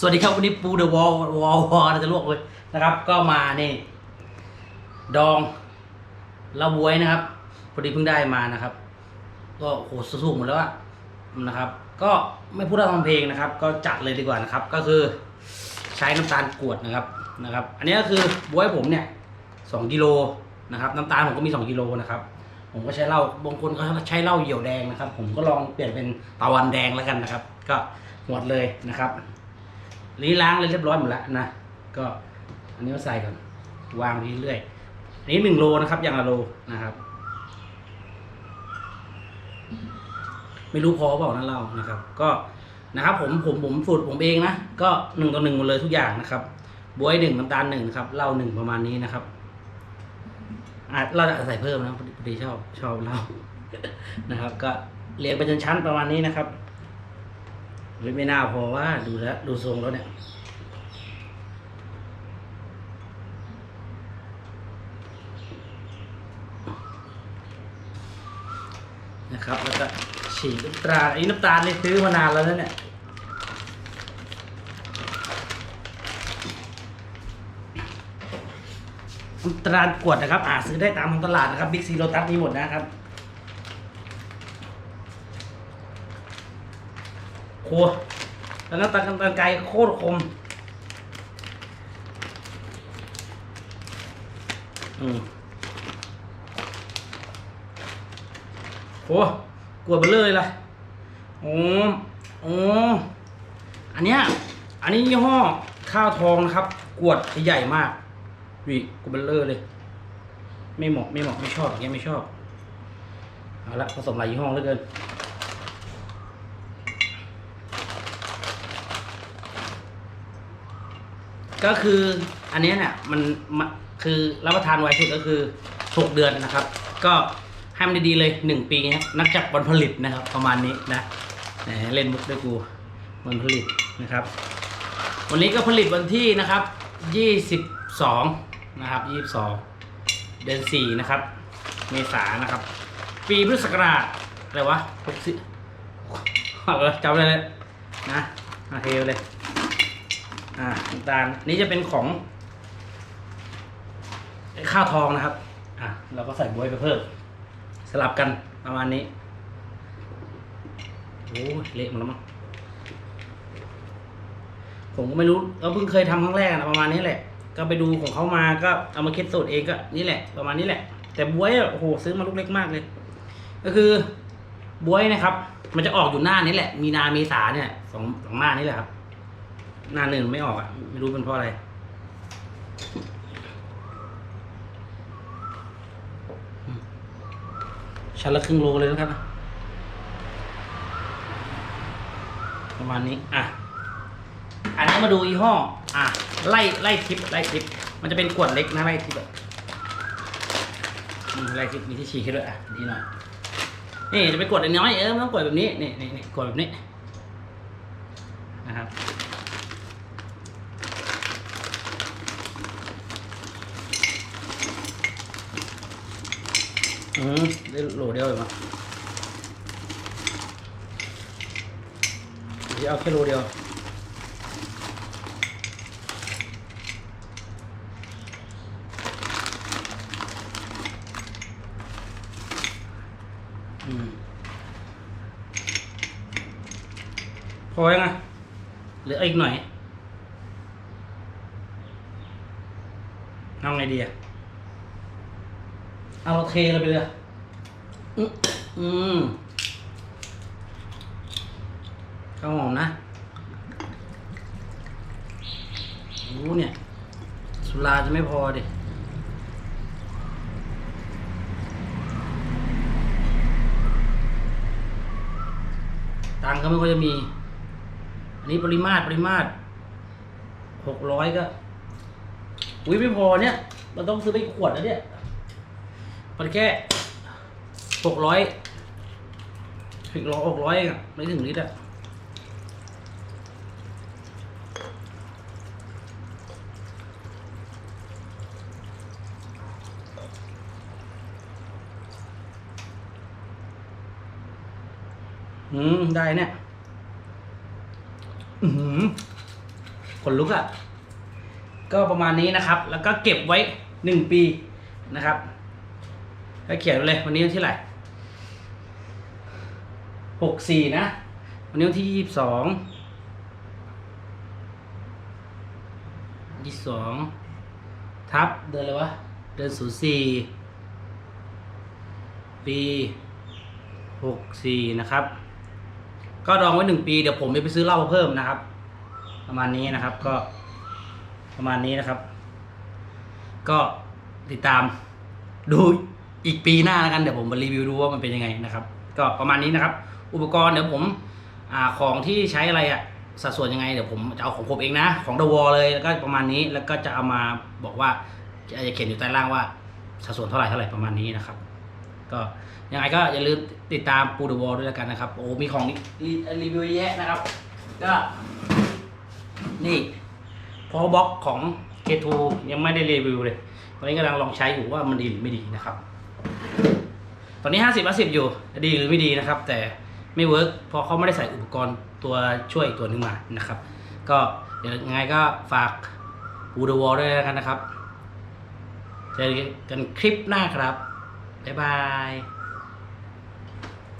สวัสดีครับวันนี้ปูเดอะวอลวอลวอลจะลวกเลยนะครับ ก็มานี่ ดองลาบวยนะครับพอดีเพิ่งได้มานะครับ ก็โหสู้หมดแล้วอะนะครับ ก็ไม่พูดเรื่องทำเพลงนะครับ ก็จัดเลยดีกว่านะครับ ก็คือใช้น้ำตาลกรวดนะครับนะครับ อันนี้ก็คือบวยผมเนี่ยสองกิโลนะครับ น้ำตาลผมก็มีสองกิโลนะครับ ผมก็ใช้เหล้าบางคนก็ใช้เหล้าเหี่ยวแดงนะครับ ผมก็ลองเปลี่ยนเป็นตะวันแดงแล้วกันนะครับ ก็หมดเลยนะครับ นี้ล้างเลยเรียบร้อยหมดแล้วนะ ก็อันนี้ก็ใส่ก่อน วางไปเรื่อยๆอันนี้หนึ่งโลนะครับอย่างละโลนะครับ ไม่รู้พอเปล่านั่นเรานะครับ ก็นะครับ ผมผมผมสูตรผมเองนะ ก็หนึ่งต่อหนึ่งหมดเลยทุกอย่างนะครับบวยหนึ่งน้ำตาลหนึ่งนะครับเหล้าหนึ่งประมาณนี้นะครับอาจเราจะใส่เพิ่มนะพอดีชอบชอบเหล้านะครับ ก็เรียงเป็นชั้นประมาณนี้นะครับ ไม่ไม่น่าพอว่าดูแล้วดูทรงแล้วเนี่ย นะครับแล้วก็ฉีกน้ำตาลไอ้น้ำตาลนี่ซื้อมานานแล้วนะเนี่ยน้ำตาลกวดนะครับอ่าซื้อได้ตามท้องตลาดนะครับบิ๊กซีโรตัสมีหมดนะครับ โคแล้วน้ำตาลน้ำตาลไก่โคตรคม อืมโหกลัวเบลเลยล่ะโอ้โอ้อันเนี้ย อันนี้ยี่ห้อข้าวทองนะครับ กวดใหญ่มากวิกลัวเบลเลอร์เลย ไม่เหมาะไม่เหมาะไม่ชอบอย่างเงี้ยไม่ชอบ เอาละผสมหลายยี่ห้อเหลือเกิน ก็คืออันนี้เนี่ยมันมันคือรับประทานไวสุดก็คือหกเดือนนะครับ ก็ให้มันดีๆเลยหนึ่งปีนะนับจากวันผลิตนะครับ ประมาณนี้นะเล่นมุกด้วยกูวันผลิตนะครับ วันนี้ก็ผลิตวันที่นะครับยี่สิบสองนะครับยี่สิบสองเดือนสี่นะครับ เมษานะครับ ปีพุทธศักราชอะไรวะหกสิบเออจำเลยนะโอเคเลย อ่าน้ำตาลอันนี้จะเป็นของข้าวทองนะครับ อะเราก็ใส่บวยไปเพิ่ม สลับกันประมาณนี้โอ้เละหมดแล้วมั้งผมก็ไม่รู้ก็เพิ่งเคยทำครั้งแรกนะประมาณนี้แหละ ก็ไปดูของเขามาก็เอามาคิดสูตรเองก็นี่แหละ ประมาณนี้แหละ แต่บวยโอ้โหซื้อมาลูกเล็กมากเลย ก็คือบวยนะครับ มันจะออกอยู่หน้านี้แหละ มีนาเมษาเนี่ยสองสองหน้านี้แหละครับ หน้าหนึ่งไม่ออกอะ ไม่รู้เป็นเพราะอะไร ชั้นละครึ่งโลเลยนะครับ ประมาณนี้ อะ อันนี้มาดูยี่ห้อ อะ ไล่ไล่ทิปไล่ทิป มันจะเป็นขวดเล็กนะไล่ทิปอะอืมไล่ทิปมีที่ฉีกให้ด้วยอะ ดีหน่อย นี่จะเป็กดน้อยเออมันต้องกดแบบนี้ นี่นี่นี่กดแบบนี้ นะครับ อืมได้โหลเดียวเอมั้งเดี๋ยวเอาแค่โหลเดียวอืมพอยังไงเหลืออีกหน่อยเอาไงดีอะ เอาเราเทเราไปเลยอืมอืมข้าวหอมนะโอ้เนี่ย สุราจะไม่พอดิตังก็ไม่ค่อยจะมี อันนี้ปริมาตรปริมาตรหกร้อยก็ อุ้ยไม่พอเนี่ยมันต้องซื้อไปขวดนะเนี่ย มันแค่หกร้อยถึงร้อยหกร้อยเองอะไม่ถึงลิตรอะอืม ได้เนี่ย อือหือนลุกอะ่ะ ก็ประมาณนี้นะครับ แล้วก็เก็บไว้หนึ่งปีนะครับ ก็เขียนไว้เลยวันนี้วันที่ไหร่หกสี่นะ วันนี้วันที่ยี่สิบสองยี่สิบสองทับเดือนอะไรวะ เดือนศูนย์สี่ปีหกสี่นะครับ ก็ดองไว้หนึ่งปีเดี๋ยวผมจะไปซื้อเหล้าเพิ่มนะครับ ประมาณนี้นะครับก็ประมาณนี้นะครับ ก็ติดตามดู อีกปีหน้าแล้วกันเดี๋ยวผมมารีวิวดูว่ามันเป็นยังไงนะครับ ก็ประมาณนี้นะครับ อุปกรณ์เดี๋ยวผมอ่าของที่ใช้อะไรอะสัดส่วนยังไงเดี๋ยวผมจะเอาของผมเองนะ ของ The Wall เลยแล้วก็ประมาณนี้แล้วก็จะเอามาบอกว่าจะเขียนอยู่ใต้ล่างว่าสัดส่วนเท่าไหร่เท่าไหร่ประมาณนี้นะครับ ก็ยังไงก็อย่าลืมติดตามปูเดอะวอลด้วยแล้วกันนะครับ โอ้มีของรีรีวิวเยอะแยะนะครับ ก็นี่พอบล็อกของ K2 ยังไม่ได้รีวิวเลยตอนนี้กำลังลองใช้อยู่ว่ามันดีหรือไม่ดีนะครับ ตอนนี้ 50 50 อยู่ ดีหรือไม่ดีนะครับ แต่ไม่เวิร์กเพราะเขาไม่ได้ใส่อุปกรณ์ตัวช่วยตัวหนึงมานะครับ ก็เดี๋ยวยังไงก็ฝากบูดอวอลด้วยกันนะครับ เจอกันคลิปหน้าครับ บ๊ายบาย